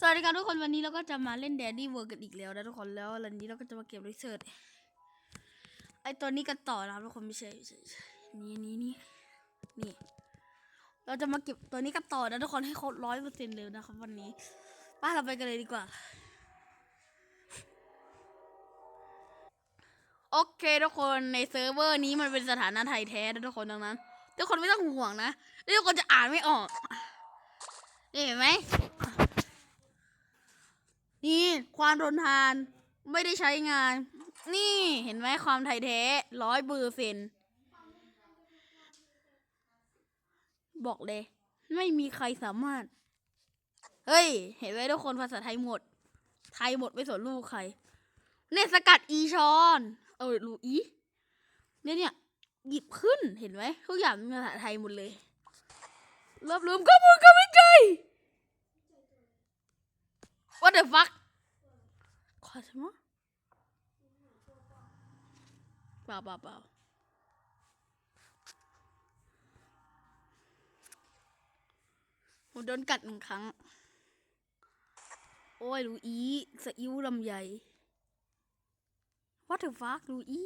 สวัสดีครับทุกคนวันนี้เราก็จะมาเล่นแดดดี้เวิร์กันอีกแล้วนะทุกคนแล้ววันนี้เราก็จะมาเก็บรีเสิร์ชไอตัวนี้กันต่อนะครับทุกคนไม่ใช่ไม่ใช่นี่นี่นี่นี่ เราจะมาเก็บตัวนี้กันต่อนะทุกคนให้ครบร้อยเปอร์เซ็นต์เลยนะครับวันนี้ไป้าเราไปกันเลยดีกว่า โอเคทุกคนในเซิร์ฟเวอร์นี้มันเป็นสถานะไทยแท้นะทุกคนดังนั้น ทุกคนไม่ต้องห่วงนะทุกคนจะอ่านไม่ออกนี่เห็นไหม นี่ความทนทานไม่ได้ใช้งาน นี่เห็นไหมความไทยแท้ร้อยเปอร์เซนบอกเลย ไม่มีใครสามารถ เฮ้ย เห็นไหมทุกคนภาษาไทยหมด ไทยหมดไม่สนลูกใคร เนี่ยสกัดอีชอน เออรูอีเนี่ยเนี่ยหยิบขึ้นเห็นไหมทุกอย่างภาษาไทยหมดเลยรวบรวมข้อมูลก็ไม่ไกล What the fuck ขอ什么เปล่าเปล่าเปล่าผมโดนกัดหนึ่งครั้ง โอ้ย ลูอีสอิ้วลำใหญ่ What the fuck ลูอี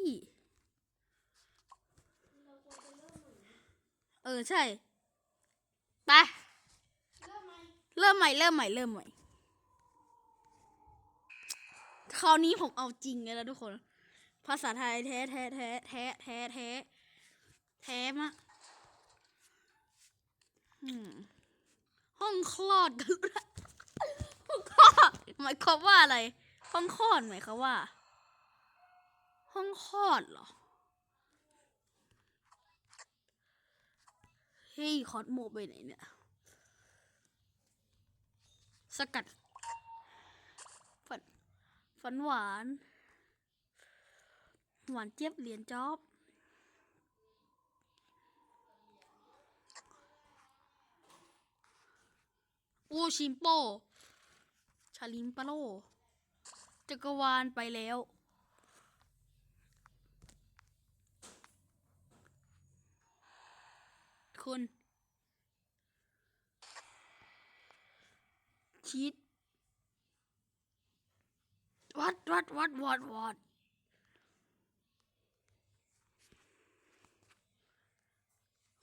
เออ ใช่ ไป เริ่มใหม่ เริ่มใหม่ เริ่มใหม่ คราวนี้ผมเอาจริงเลยนะทุกคน ภาษาไทยแท้แท้แท้แท้แท้แท้แท้มากห้องคลอดกันห้องคลอดหมายความว่าอะไร ห้องคลอดหมายความว่า ห้องคลอดเหรอเฮ้ยคอสโมไปไหนเนี่ย สกัด ฝันหวาน หวานเจี๊ยบเหรียญจ๊อบอูชิมโป ชาลิมปาโลจักรวาลไปแล้วคุณชีต วัดวัดวัดวัดวัด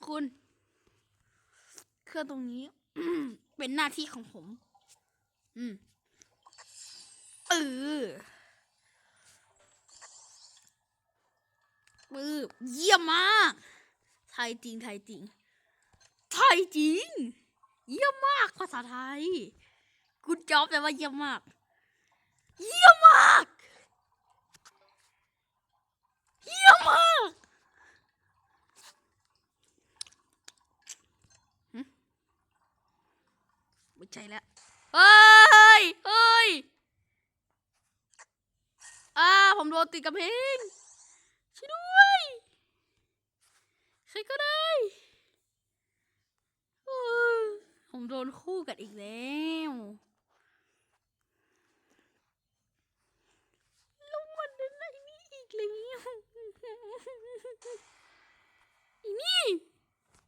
คุณเครื่องตรงนี้เป็นหน้าที่ของผม อืมเออปืบเยี่ยมมาก ไทยจริง ไทยจริง ไทยจริง เยี่ยมมากภาษาไทยกูจอบแต่ว่าเยี่ยมมาก เยี่ยมมากเยี่ยมมากไม่ใช่แล้วเฮ้ยเฮ้ยอ่าผมโดนติดกับเพงช่วยด้วยใครก็ได้ผมโดนคู่กันอีกแล้วลงมาในไหน นี่อีกแล้วอีนี่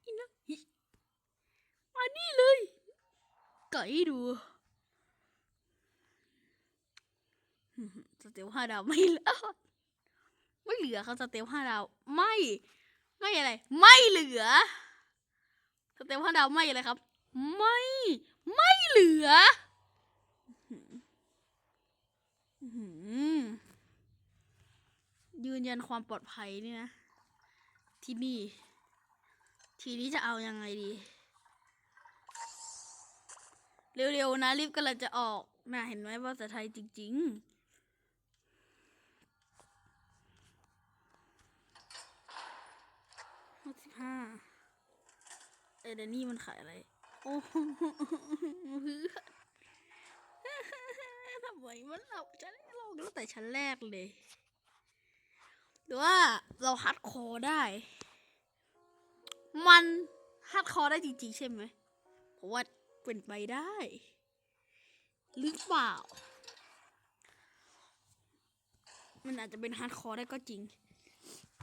อีนะอิมานี่เลยไก่ดูสเตลห้าดาวไม่เหลือไม่เหลือเขาสเตลห้าดาวไม่ ไม่อะไร ไม่เหลือสเตลห้าดาวไม่อะไรครับ ไม่ ไม่เหลือ อื้อหือ ยืนยันความปลอดภัยนี่นะ ที่นี่ ทีนี้จะเอายังไงดี เร็วๆนะรีบกำลังจะออกน่ะเห็นไหมภาษาไทยจริง ๆหกสิบห้าเอเดนี่มันขายอะไร โอ้โหทำไมมันเราจะได้ลงตั้งแต่ชั้นแรกเลย รือว่าเราฮัดคอได้ มันฮัดคอได้จริงๆ ใช่ไหมเพราะว่าเป็นไปได้ หรือเปล่า มันอาจจะเป็นฮาร์ดคอได้ก็จริง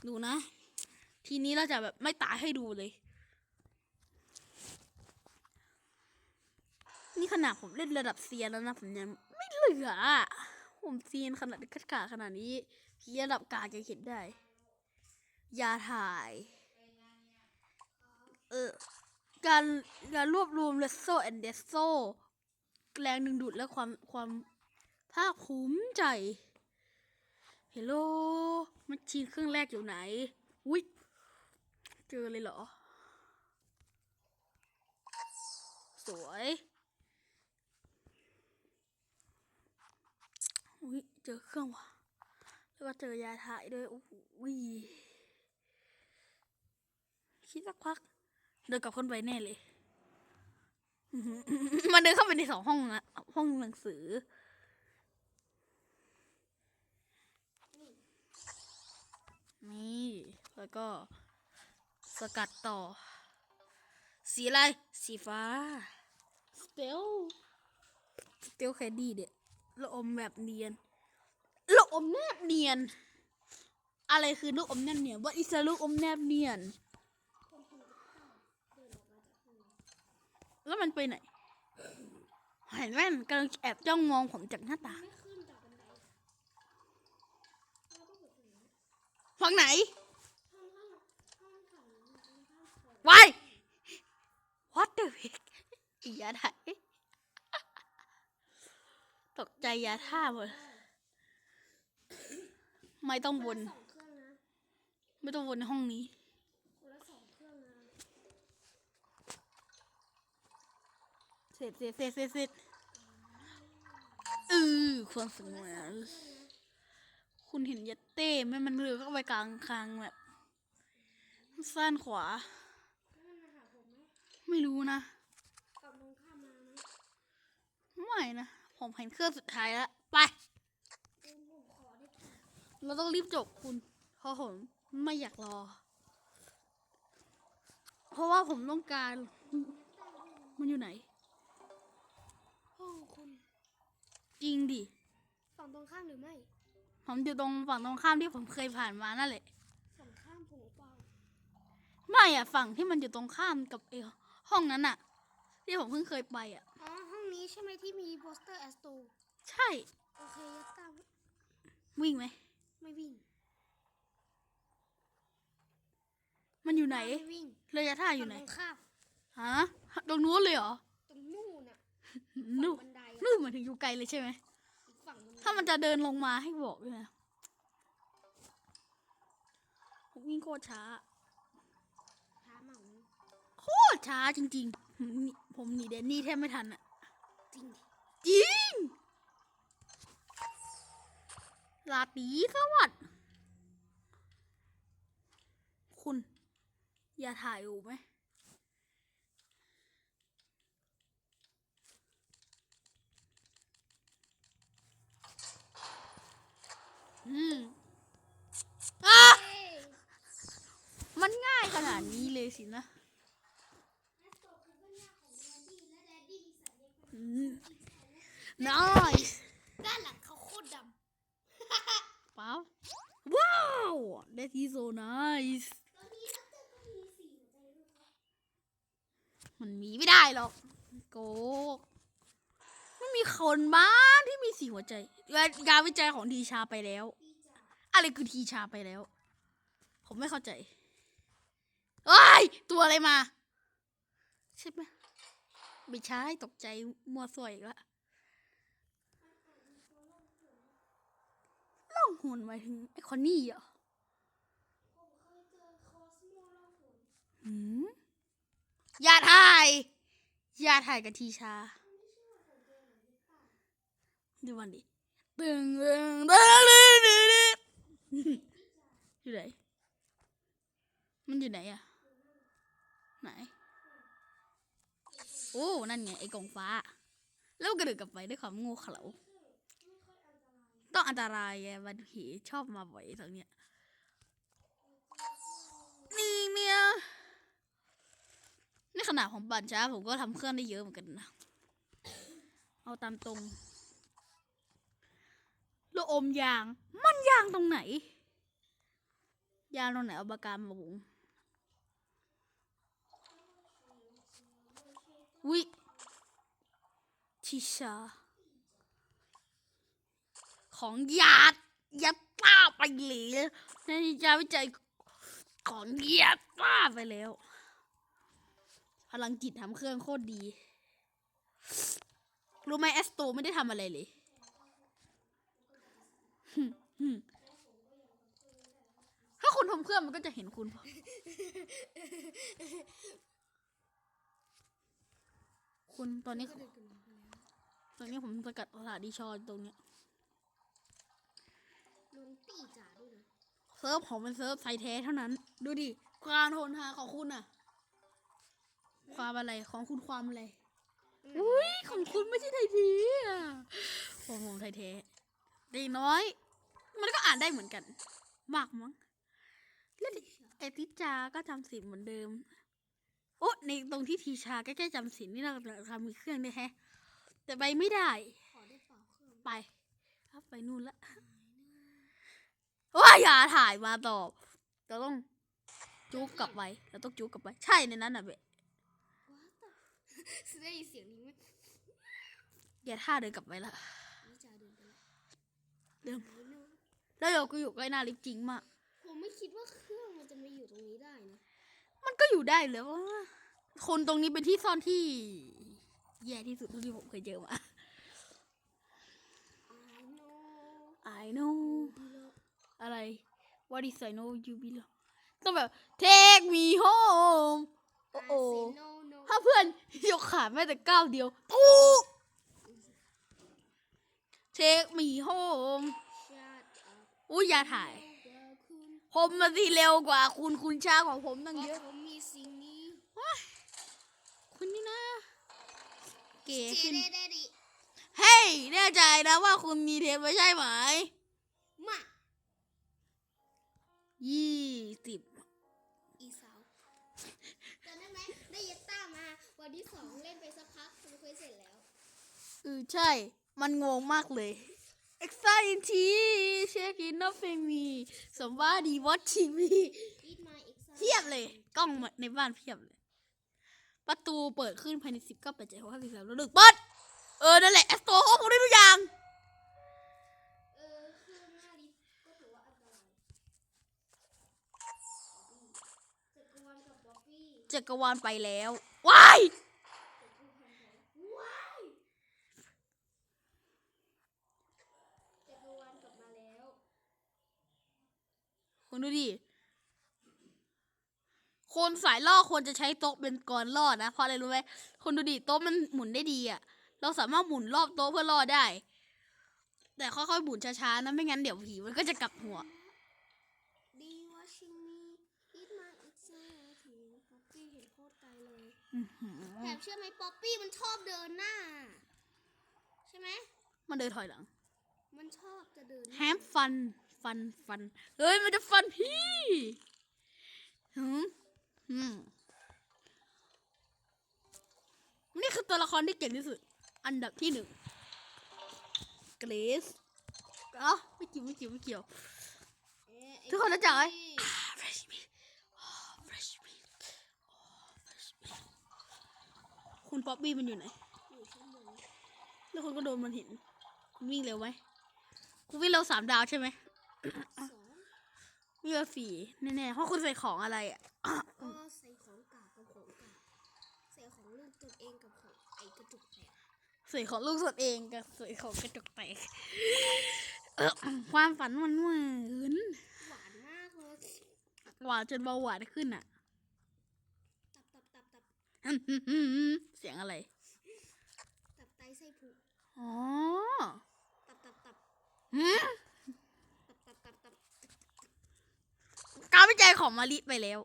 ดูนะ ทีนี้เราจะแบบไม่ตายให้ดูเลย นี่ขนาดผมเล่นระดับเซียนแล้วนะผมยังไม่เหลือะผมเซียนขนาดคัดขาขนาดนี้ ระดับกาจะเห็นได้ ยาถ่าย เออ การการรวบรวมเลสโซแอนเดสโซแรงดึงดูดและความความภาคภูมิใจเฮลโลแมชชีนเครื่องแรกอยู่ไหน อุ้ยเจอเลยเหรอ สวย อุ้ยเจอเครื่องว่ะ แล้วก็เจอยาถ่ายด้วยโอ้โหคิดสักพัก เดินกลับขึ้นไปแน่เลยอื้อหือมันเดินเข้าไปในสองห้องนะห้องหนังสือนี่แล้วก็ สกัดต่อ สีอะไร สีฟ้า สเตลสเตลแคดดี้เด็ดลูกอมแบบเนียนลู กอมแนบเนียน อะไรคือลูกอมแนบเนียนว่าอิสลูกอมแนบเนียน แล้วมันไปไหนเห็นไหมมันกำลังแอบจ้องมองผมจากหน้าต่างฝั่งไหนห้องห้องห้องฝั่งนี้มันเป็นห้องโถงวาย what the heck อียาไทยตกใจยาท่าหมด ไม่ต้องวน สองเครื่องนะไม่ต้องวนในห้องนี้ คนละสองเครื่องนะเสร็จเสร็จเสร็จเสร็จเสร็จเออความสงวนคุณเห็นยัตเต้ไหมมันเลือเข้าไปกลางคางแบบสั้นขวา แล้วมันมาหาผมไหมไม่รู้นะ กลับลงข้ามมาไหม ไม่นะ ผมเห็นเครื่องสุดท้ายแล้ว ไป เออผมขอได้ค่ะ เราต้องรีบจบคุณเพราะผมไม่อยากรอ เพราะว่าผมต้องการ มันอยู่ไหนห้องคุณจริงดิฝั่งตรงข้ามหรือไม่ผมอยู่ตรงฝั่งตรงข้ามที่ผมเคยผ่านมานั่นแหละ ฝั่งข้ามผมหรือเปล่าไม่อะฝั่งที่มันอยู่ตรงข้ามกับไอ้ห้องนั้นอะที่ผมเพิ่งเคยไปอะอ๋อห้องนี้ใช่ไหมที่มีโปสเตอร์แอสโตใช่ โอเคยัดตามวิ่งไหม ไม่วิ่ง มันอยู่ไหน ไม่วิ่งระยะท่าอยู่ไหน ฝั่งตรงข้ามฮะ ตรงนู้นเลยเหรอ ตรงนู่นน่ะ นู่นบันไดอะ นู่นหมายถึงอยู่ไกลเลยใช่ไหม อีกฝั่งบันไดถ้ามันจะเดินลงมาให้บอกด้วยนะผมวิ่งโคตรช้า ท้าเหมาโคตรช้าจริงๆผมหนีผมหนีแดนนี่แทบไม่ทันอะจริงดิจริง ลาตีสวัสดคุณ อย่าถ่ายอยู่ไหมอืมอะเอ้ยมันง่ายขนาดนี้เลยสินะแอสโตคือเพื่อนยากของแดดดี้และแดดดี้มีสายเล็กอืม nice ด้านหลังเขาโคตรดเปล่าว้าว that is so nice ำตอนนี้ด็อกเตอร์ก็มีสี่หัวใจด้วยครับมันมีไม่ได้หรอก โกกไม่มีคนบ้านที่มีสีหัวใจงานวิจัยของทีชาไปแล้วดีจ้ะอะไรคือทีชาไปแล้ว ผมไม่เข้าใจเอ้ย ตัวอะไรมา ใช่ไหมไม่ใช่ตกใจมัวสวยอีกแล้ว ล่องหุ่นหมายถึงไอ้คอนนี่เหรอผมเคยเจอคอสโมล่องหนหืมอย่าถ่ายอย่าถ่ายกับทีชาดูมันดิตึงตึงตึงตึงตึงอยู่ไหนมันอยู่ไหนอะไหนโอ้นั่นไงไอ้กองฟ้า แล้วกระดดกลับไปด้วยความโง่เขลา ต้องอันตรายไงวันผีชอบมาบ่อยตรงเนี้ยนี่เนี่ยนี่ขนาดผมปั่นช้าผมก็ทำเครื่องได้เยอะเหมือนกันนะ เอาตามตรงลูกอมยาง มันยางตรงไหน ยางตรงไหนเอาปากกามาบุงวิทิชา ของยาดยัดป้าไปเลยในยาวิจัยของยาดป้าไปแล้ว พลังจิตทำเครื่องโคตรดี รู้ไหมแอสโตไม่ได้ทำอะไรเลยถ้าคุณทำเครื่องมันก็จะเห็นคุณคุณตอนนี้ ตอนนี้ผมสกัดสถานีชอตรงเนี้ย ลุงตีจ๋าด้วยนะเซิร์ฟผมเป็นเซิร์ฟไทยแท้เท่านั้น ดูดิ ความทนทานของคุณอะความอะไรของคุณความอะไรอุ้ยของคุณไม่ใช่ไทยทีอะของผมไทยแท้ดีน้อย มันก็อ่านได้เหมือนกัน มากมั้งแล้วไอทิจาก็จำสินเหมือนเดิม โอ้ในตรงที่ทีชาใกล้ๆจำสินนี่เราทำมีเครื่องได้วยแฮะ แต่ไปไม่ได้ขอได้เปล่าเครื่องไป ครับไปนู่นละ ว่าอย่าถ่ายมาตอบเราต้องจุกกลับไปเราต้องจุกกลับไปใช่ในนั้นอะเบะได้ยินเสียงนี้ไหมอย่าท่าเดินกลับไปละนี่จ๋าเดินไปแล้วเดิมไม่เนอะแล้วเราก็อยู่ใกล้หน้าลิฟต์จริงมากผมไม่คิดว่าเครื่องมันจะมาอยู่ตรงนี้ได้นะมันก็อยู่ได้แล้วว่าคนตรงนี้เป็นที่ซ่อนที่ แย่ที่สุดเท่าที่ผมเคยเจอมา I know I know below อะไร What is I know you belong ต้องแบบ take me home โอ้โอ I say no no ถ้าเพื่อนยกขาแม้แต่ก้าวเดียวถูก take me home shut up อุ้ยอย่าถ่ายเดี๋ยวคุณผมมาสิเร็วกว่าคุณคุณช้ากว่าผมตั้งเพเยราะอะผมมีสิ่งนี้คุณนี่นะ เก๋เจขึ้นเดเดดิเฮ้ยแน่ใจนะว่าคุณมีเทปไม่ใช่ไหม ยี่สิบอีสาวจำได้ไหมได้ยัตต้ามา วันที่สองเล่นไปสักพักทำเควสเสร็จแล้วเออใช่ มันงงมากเลย Anxiety checking nothing me somebody watching me Eat my exam เพียบเลย กล้องในบ้านเพียบเลย ประตูเปิดขึ้นภายในสิบเก้าแปดเจ็ดหกห้าสี่สามแล้วหนึ่งเปิด เออ นั่นแหละแอสโตห้องผมได้ทุกอย่าง จักรวาลไปแล้วว้ายว้ายจักรวาลกลับมาแล้วคุณดูดิ คนสายล่อควรจะใช้โต๊ะเป็นกรล่อนะ เพราะอะไรรู้ไหมคุณดูดิโต๊ะมันหมุนได้ดีอะเราสามารถหมุนรอบโต๊ะเพื่อล่อได้ แต่ค่อยๆหมุนช้าๆนะไม่งั้นเดี๋ยวผีมันก็จะกลับหัว ดีว่าชิงมี Eat my exam ถึงป๊อปปี้เห็นโคตรไกลเลย อื้อหือ แถมเชื่อไหมป๊อปปี้มันชอบเดินหน้า ใช่ไหม มันเดินถอยหลัง มันชอบจะเดินหน้าแฮมฟัน ฟัน ฟัน เฮ้ย มันจะฟันพี่หืมหืมนี่คือตัวละครที่เก่งที่สุด อันดับที่หนึ่งเกรซอ๋อไม่เกี่ยวไม่เกี่ยวไม่เกี่ยวเอ๊ะไอ้ทุกคนรู้จักไหม คุณป๊อปปี้มันอยู่ไหน อยู่ข้างบนแล้วคุณก็โดนมันเห็น คุณวิ่งเร็วไหมคุณวิ่งเร็วสามดาวใช่ไหมสองวิ่งเร็วสี่แน่ๆเพราะคุณใส่ของอะไรอะก็ใส่ของกากกับของกากใส่ของลูกตัวเองกับของไอ้กระจุกแตกสวยของลูกสดเองกับสวยของกระจกแตกเออความฝันมันหวานหวานมากเลยหวานจนเบาหวานขึ้นอะตับตับตับตับ เสียงอะไร ตับไตไส้ผุอ๋อ ตับตับตับหืมตับตับตับตับการวิจัยของมาริไปแล้ว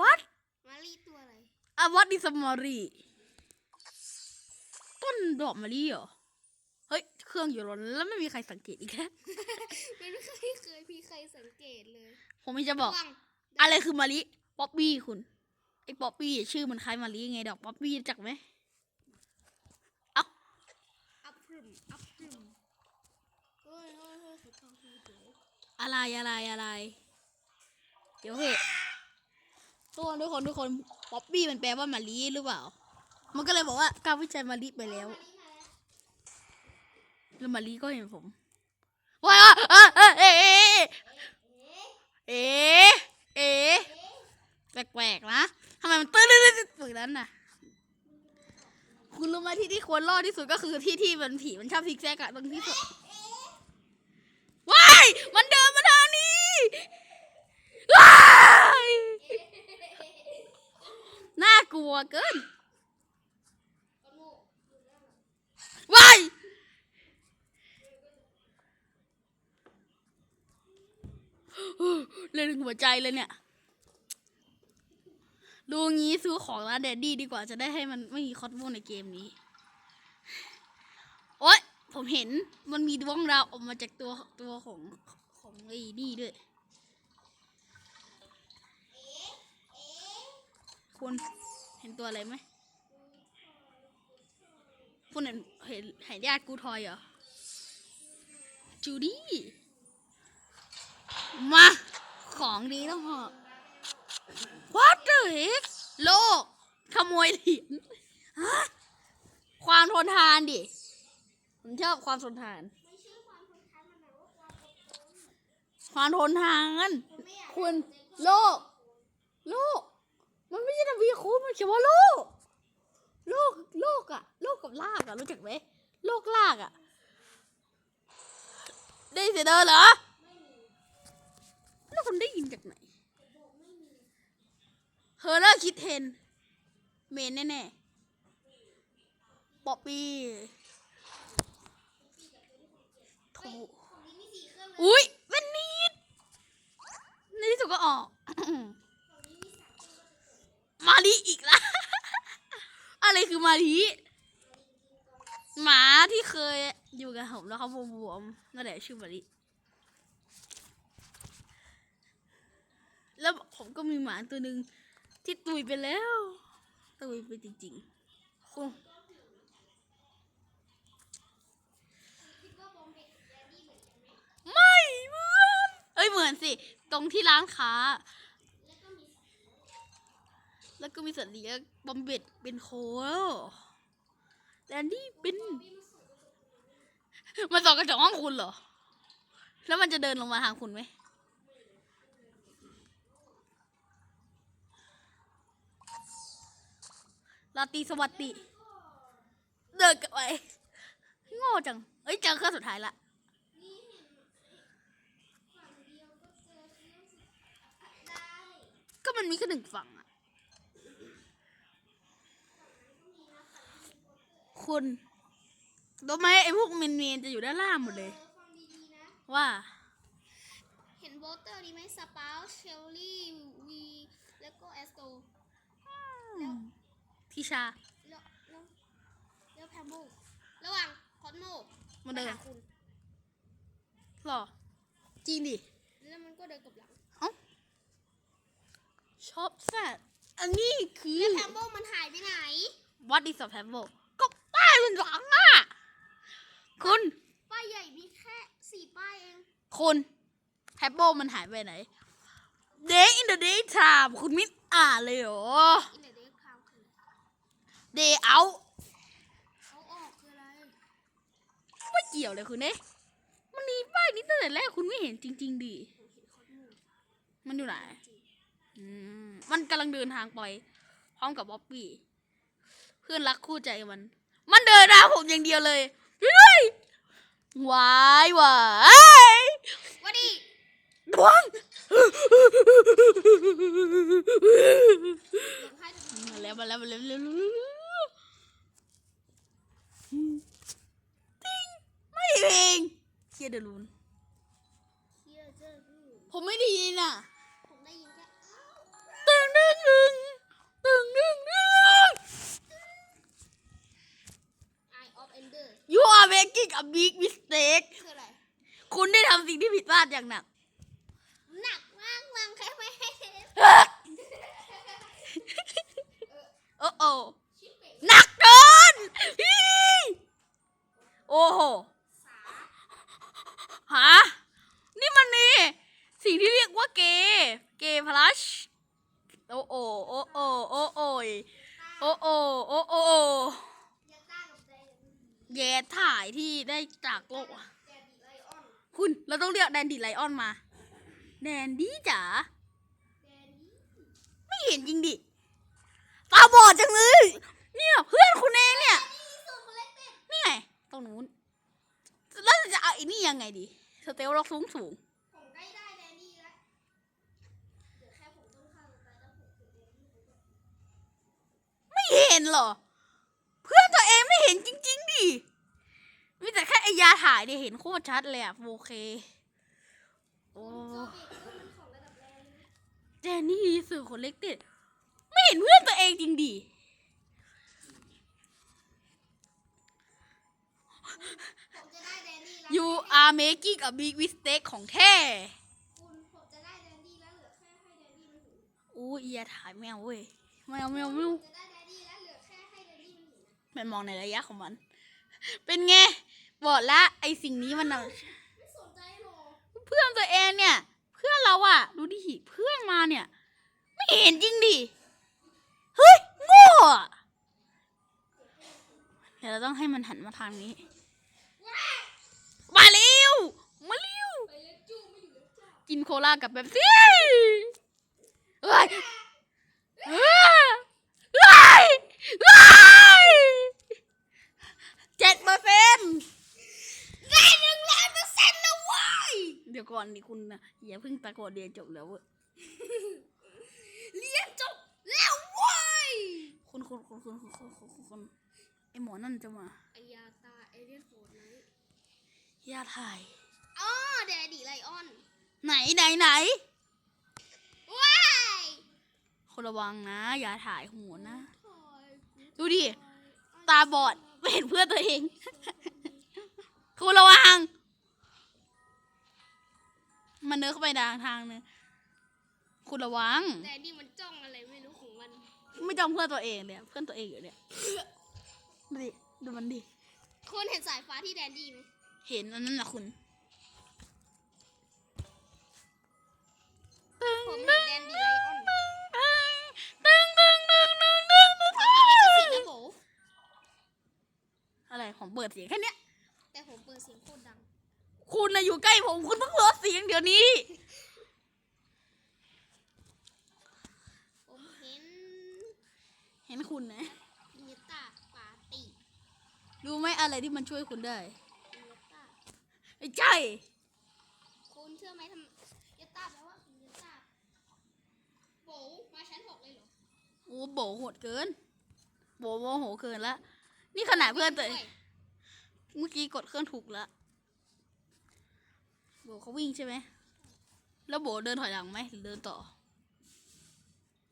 what มารีตัวอะไรอะ what is a mari ต้นดอกมะลิเหรอ เฮ้ย เครื่องอยู่ร้อนแล้วไม่มีใครสังเกตอีกแล้ว ไม่เคยเคยมีใครสังเกตเลย ผมมีจะบอก ระวัง อะไรคือมะลิป๊อปปี้คุณ ไอ้ป๊อปปี้ชื่อมันคล้ายมะลิไงดอกป๊อปปี้รู้จักไหมอัพพรึมอัพพรึมเฮ้ยเฮ้ยเฮ้ยเขาทำคือเดี๋ยวอะไรอะไรอะไรเดี๋ยวเหอะทุกคนทุกคนทุกคนป๊อปปี้มันแปลว่ามะลิหรือเปล่า มันก็เลยบอกว่าการวิจัยมะลิไปแล้วมารีมาแล้วแล้วมารีก็เห็นผมว้ายเอ๊ะเอ๊ะเอ๊ะเอ๊ะเอ๊ะเอ๊ะแปลกๆนะ ทำไมมันตื้นๆๆๆอย่างนั้นน่ะ คุณรู้ไหมที่ที่ควรรอดที่สุดก็คือที่ที่มันผีมันชอบซิกแซกอะตรงที่สุดว้ายมันเดินมาทางนี้ว้ายน่ากลัวเกินว้ายเลยถึงหัวใจเลยเนี่ย ดูงี้ซื้อของร้านแดดดี้ดีกว่าจะได้ให้มันไม่มีคอสโมในเกมนี้ โอ๊ย ผมเห็นมันมีดวงดาวออกมาจากตัวตัวของของไอ้นี่ด้วยคุณเห็นตัวอะไรไหมคุณเห็นเห็นเห็นญาติกูทอยเหรอ จูดี้ มา ของดีแล้วพอ What the heck โลก ขโมยเหรียญฮะความทนทานดิ ผมชอบความทนทาน ความทนทาน คุณโลก โลก มันไม่ใช่ทวีคูณมันเขียนว่าโลก โลก โลกอะโลกกับลากอะรู้จักไหมโลกลากอะได้เสียเดินเหรอแล้วคุณได้ยินจากไหน อร์เลอร์คิดเทน เมนแน่ๆป๊อปปี้ถูอุ้ยเป็นนีดในที่สุดก็ออกมามเครื่องมาลีอีกละอะไรคือมาลีหมาที่เคยอยู่กับผมแล้วเขาบวมๆนั่นแหละชื่อมาลีแล้วผมก็มีหมาตัวหนึ่ง ที่ตุยไปแล้ว ตุยไปจริงๆคุณคิดว่าบอมเบย์กับแดนดี้เหมือนกันไหมไม่เหมือนเอ้ยเหมือนสิ ตรงที่ร้านค้า แล้วก็มีแล้วก็มีสัตว์เลี้ยงบอมเบ็ดเป็นโคแดนดี้เป็นพี่มาส่งกระจกมันส่องกระจกห้องคุณเหรอ แล้วมันจะเดินลงมาทางคุณไหม ลาตรีสวัสดีเดินกลับไปโง่จัง เอ้ยเจอเครื่องสุดท้ายละนี่เห็นฝั่งเดียวก็เจอเครื่องสุดได้ก็มันมีแค่หนึ่งฝั่งอะคุณรู้ไหมไอ้พวกเมนเมนๆจะอยู่ด้านล่างหมดเลยเออฟังดีๆนะว่า เห็นโบสเตอร์ดีไหมสปาวเชลลี่วีแล้วก็แอสโต ทิชา แล้วแล้วแล้วแพมโบระหว่างคอนโนมาเดิน ไปหาคุณหรอ จริงดิ แล้วมันก็เดินกลับหลังชอบแซดอันนี้คือแพมโบมันหายไปไหนวัดดิสแพมโบก็ป้ายมันหลังอะ คุณ ป้ายใหญ่มีแค่สี่ป้ายเองคุณแพมโบมันหายไปไหน Day in the day time คุณมิอ่านเลยเหรอ อินเดอร์เดย์คาวคืออะไร Day out เขาออกคืออะไรไม่เกี่ยวเลยคุณเน่มันมีป้ายนี้ตั้งแต่แรกคุณไม่เห็นจริง ๆดิผมเห็นคอนโนมันอยู่ไหนอืมมันกำลังเดินทางไป พร้อมกับบ๊อบบี้เพื่อนรักคู่ใจมัน มันเดินตามผมอย่างเดียวเลยช่วยด้วยวายวายวัดดีดวงหลงให้ทุกคนมาแล้วมาแล้วมาแล้วมาแล้วติ้งไม่ เพลงเคียร์เดลูนเฮียเจอพี่ผมไม่ได้ยินอะผมได้ยินแค่อ้าวตึงดึงดึงตึงดึงดึง Eye of Ender You are making a big mistake คืออะไร คุณได้ทำสิ่งที่ผิดพลาดอย่างหนัก หนักมากวางแค่ไม่ให้เห็นโอ้โอ้ชิปเป๋หนักเกินฮี่โอ้โหสา ฮะนี่มันนี่ สิ่งที่เรียกว่าเกย์เกย์พลัชโอ้โอ้โอ้โอ้โอ้โอ้ยโอ้โอ้โอ้โอ้อย่าต้ากับใจแย่ถ่ายที่ได้จากโลกอะแดนดี้ไลออนคุณเราต้องเรียกแดนดี้ไลออนมา แดนดี้จ๋าแดนดี้ไม่เห็นจริงดิตาบอดจังเลยเนี่ยเพื่อนคุณเองเนี่ยนี่สูตรคอลเลกเต็ดนี่ไงตรงนู้น แล้วจะเอาไอ้นี่ยังไงดี สเตลล็อกสูงสูงผมใกล้ได้แดนดี้แล้วเดี๋ยวแค่ผมต้องเข้าไปแล้วผมถึงแดนดี้ผมก็ไม่เห็นเหรอ เพื่อนตัวเองไม่เห็นจริง ๆ ดิ มีแต่แค่ไอยาถ่ายเนี่ยเห็นโคตรชัดเลยอะโอเค โอ้ โซเบกก็มันของระดับแรงนะเจนนี่สื่อคนเล็กติด ไม่เห็นเพื่อนตัวเองจริงดิ You are making a big mistake ของแท้คุณผมจะได้แดนดี้แล้วเหลือแค่ให้แดนดี้มันถึงอู้เอียถ่ายแมวเว้ยแมวแมวแมวจะได้แดนดี้แล้วเหลือแค่ให้แดนดี้มันถึงมันมองในระยะของมัน เป็นไงบอกละไอสิ่งนี้มันน่ะไม่สนใจหรอกเพื่อนตัวเองเนี่ย เพื่อนเราอะดูดิเพื่อนมาเนี่ย ไม่เห็นจริงดิเฮ้ยโง่อะเดี๋ยวเราต้องให้มันหันมาทางนี้ มาเร็ว มาเร็ว ไปเล็กจูไม่อยู่แล้วจ้า กินโคลากับแบบซี่เฮ้ยเฮ้ยเฮ้ยเฮ้ยเจ็ดเปอร์เซ็นต์ได้หนึ่งร้อยเปอร์เซ็นต์แล้วเว้ยเดี๋ยวก่อนดิคุณนะอย่าเพิ่งตะโกนเรียนจบแล้วเว้ยเรียนจบแล้วเว้ยคุณคุณคุณคุณคุณคุณคุณคุณไอหมอนั่นจะมาไอยาตาเอเลียนโหดไหนย่าถ่ายอ๋อแดดดี้ไลออน ไหนไหนไหนว้ายคนระวังนะ อย่าถ่ายหัวนะถอยดูดิ ตาบอดไม่เห็นเพื่อนตัวเองคุณระวัง มันเดินเข้าไปทางทางนึงคุณระวังแดดดี้มันจ้องอะไรไม่รู้ของมัน ไม่จำเพื่อนตัวเองเนี่ยเพื่อนตัวเองอยู่เนี่ยดูดิดูมันดิคุณเห็นสายฟ้าที่แดนดี้ไหมเห็นอันนั้นนะคุณ ผมเห็นแดนดี้ไลออนตึงตึงตึงตึงตึงตึงผมปิดลิขสิทธิ์นะโบอะไรผมเปิดเสียงแค่เนี้ย แต่ผมเปิดเสียงโคตรดัง คุณนะอยู่ใกล้ผมคุณต้องลดเสียงเดี๋ยวนี้ ผมเห็นเห็นคุณนะปิญญาตาปาร์ตี้รู้ไหมอะไรที่มันช่วยคุณได้ปิญญาตาไอ้ใจคุณเชื่อไหมทำปิญญาตาแปลว่าปิญญาตาโบมาชั้นหกเลยเหรอ โอ้โบโหดเกิน โบโมโหเกินละ นี่ขนาดเพื่อนตัวเองด้วยเมื่อกี้กดเครื่องถูกแล้วโบเขาวิ่งใช่ไหม แล้วโบเดินถอยหลังไหมหรือเดินต่อ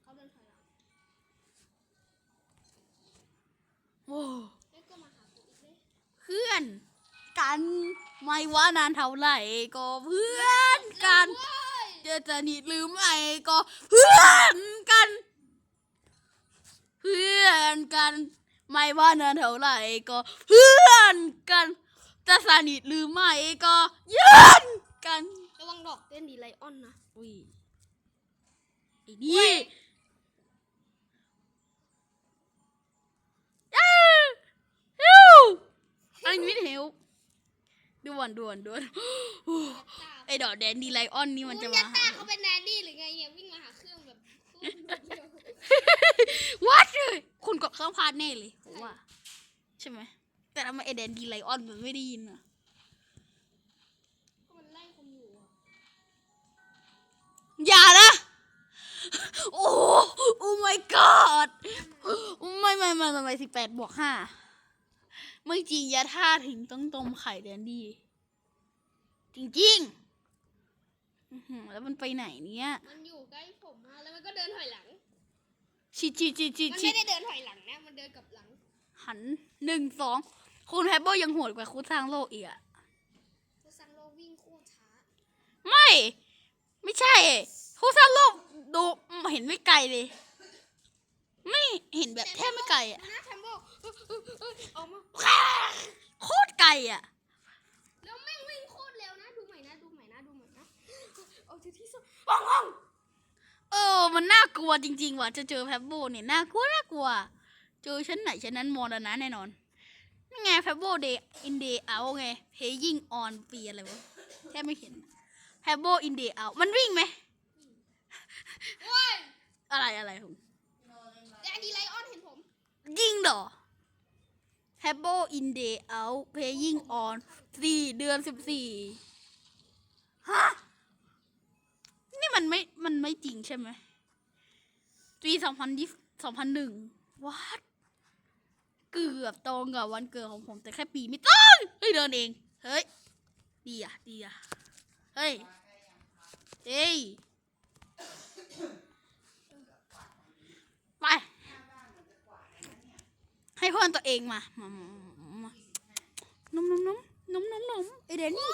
เขาเดินถอยหลังโอ้แล้วก็มาหาผมอีกเลยเพื่อน กันไม่ว่านานเท่าไหร่ก็เพื่อนกันว้ายจะจะนิดหรือไม่ก็เพื่อนกันเพื่อนกัน ไม่ว่านานเท่าไหร่ก็เพื่อนกันจะสนิทหรือไม่ก็ยืนกัน ระวังดอกเต้นดีไลออนนะอุ้ยไอ้นี่อ้าวฮิวอันนี้ฮิวด่วนด่วนด่วนไอ้ดอกแดนดีไลออนนี่มันจะยัมาตหาตาเขาเป็นแดนดี้หรือไงเนี่ยวิ่งมาหาเครื่อง วัดเลยคุณกดเครื่องพลาดแน่เลยผมว่า ใช่ไหม แต่ทำไมไอแดนดีไลออนมันไม่ได้ยินอะมันไล่คนอยู่อะอย่านะ โอ้โอ้ my god ไม่ไม่ไม่ไม่ไม่สิบแปดบวกห้าไม่จริงยาท่าถึงต้องต้มไข่แดนดี้จริงๆแล้วมันไปไหนเนี่ย มันอยู่ใกล้ ชิดชิดชิดชิดมันชิไม่ดได้เดินถอยหลังนะ มันเดินกลับหลัง หันหนึ่งสองคุณแฮปเปอร์ยังโหดกว่าคุณสร้างโลกอีกอะตัวซังโลวิ่งโคตรช้า ไม่ ไม่ใช่ผู้สร้างโลกดูเห็นไม่ไกลเลย ไม่เห็นแบบแทบไม่ไกลอะดูนะแทมโบเอ้ยเอ้ยเอ้ยออกมา โคตรไกลอะแล้วแม่งวิ่งโคตรเร็วนะ ดูใหม่นะ ดูใหม่นะ ดูใหม่นะ เอาที่ที่สุด เออ มันน่ากลัวจริง ๆ ว่ะ จะเจอแพบโบเนี่ยน่ากลัวน่ากลัว เจอชั้นไหนชั้นนั้นมรณะแน่นอนนี่ไง Pebble Day in Day Out ไง Playing on ปีอะไรวะแค่ไม่เห็น Pebble in Day Out มันวิ่งไหมโอ้ยอะไรอะไรของแต่อันดีไลออนเห็นผม ยิงเหรอ Pebble in Day Out Playing on สี่เดือนสิบสี่ฮะ นี่มันไม่ มันไม่จริงใช่ไหมปีสองพันยี่สองพันหนึ่งวัดเกือบตรงกับวันเกิดของผมแต่แค่ปีไม่ต้องเฮ้ยเดินเอง เฮ้ย ดีอะ ดีอะ เฮ้ย เฮ้ย ไป ให้เพื่อนตัวเองมา มามามานมนมนมนมนมนมไอเดนนี่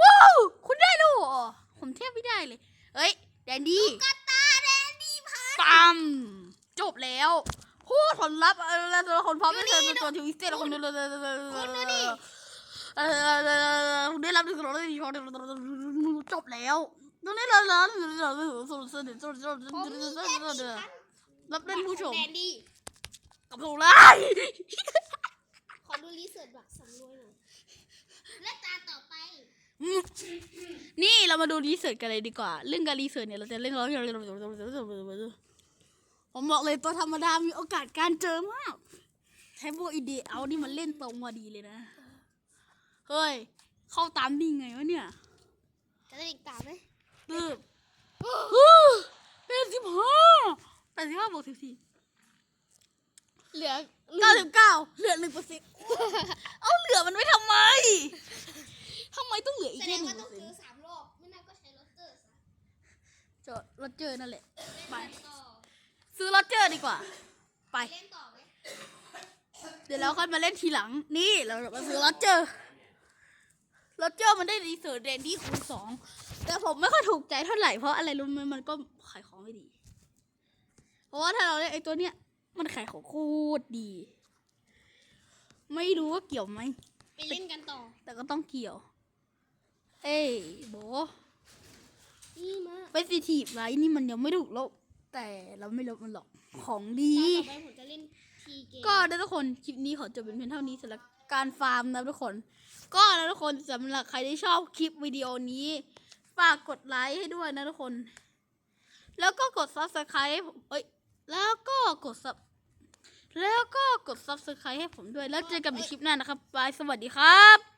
ว้าว คุณได้แล้วเหรอ ผมเทียบไม่ได้เลยเฮ้ย แดนดี้กระตาแดนดีพาร์ทปั๊มจบแล้ว พูดผลลัพธ์เออแล้วตัวละคนพร้อมไม่เจอตัวทีวีเซตแล้วคนดูเลยคุณดูดิเออคุณได้รับหนึ่งร้อยสี่ช้อนจบแล้วตรงนี้เลยแล้วสุดสุดสุดสุดสุดผมมีแค่สี่พันรับเล่นผู้ชมแดนดีกับผมเลยขอดูรีเสิร์ชบัตรสำรวยหน่อยและตาต่อไป นี่เรามาดูรีเสิร์ชกันเลยดีกว่า เรื่องการรีเสิร์ชเนี่ยเราจะเล่นร้อยผมบอกเลยตัวธรรมดามีโอกาสการเจอมากใช้พวกอีเดเอานี่มันเล่นตรงพอดีเลยนะ เฮ้ย เข้าตามนี่ไงวะเนี่ย จะได้อีกตามไหมตึบแปดสิบห้าแปดสิบห้าบวกสิบสี่เหลือเก้าสิบเก้าเหลือหนึ่งเปอร์เซ็นต์เอาเหลือมันไว้ทำไม ทำไมต้องเหลืออีแสกดแค่งหนึ่ว่างเปต้อองร์เซ็นซื้อต์สามรอบไม่น่าก็ใช้รถเตอร์ซะจดรถเจอนั่นแหละ ไป เล่นต่อซื้อรถเจอดีกว่า ไป เล่นต่อไหมเดี๋ยวเราค่อยมาเล่นทีหลัง นี่เรามาซื้อรถเจอรถเจอมันได้รีเสิร์ชเรนดี้คูณสองแต่ผมไม่ค่อยถูกใจเท่าไหร่เพราะอะไรรู้ไหมมันก็ขายของไม่ดี เพราะว่าถ้าเราเล่นไอ้ตัวเนี้ยมันขายของโคตรดี ไม่รู้ว่าเกี่ยวไหม ไปเล่นกันต่อ แต่ก็ต้องเกี่ยว เอ้ยโบนี่มาไปสิทีบไว้นี่มันยังไม่ถูกลบ แต่เราไม่ลบมันหรอกของดีตาต่อไปผมจะเล่นทีเกมก็นะทุกคนคลิปนี้ขอจบเป็นเพียงเท่านี้สำหรับการฟาร์มนะทุกคน ก็นะทุกคนสำหรับใครที่ชอบคลิปวิดีโอนี้ ฝากกดไลค์ให้ด้วยนะทุกคน แล้วก็กด subscribe ให้ผมเอ้ยแล้วก็กด sub แล้วก็กด subscribe ให้ผมด้วย แล้วเจอกันในคลิปหน้านะครับบายสวัสดีครับ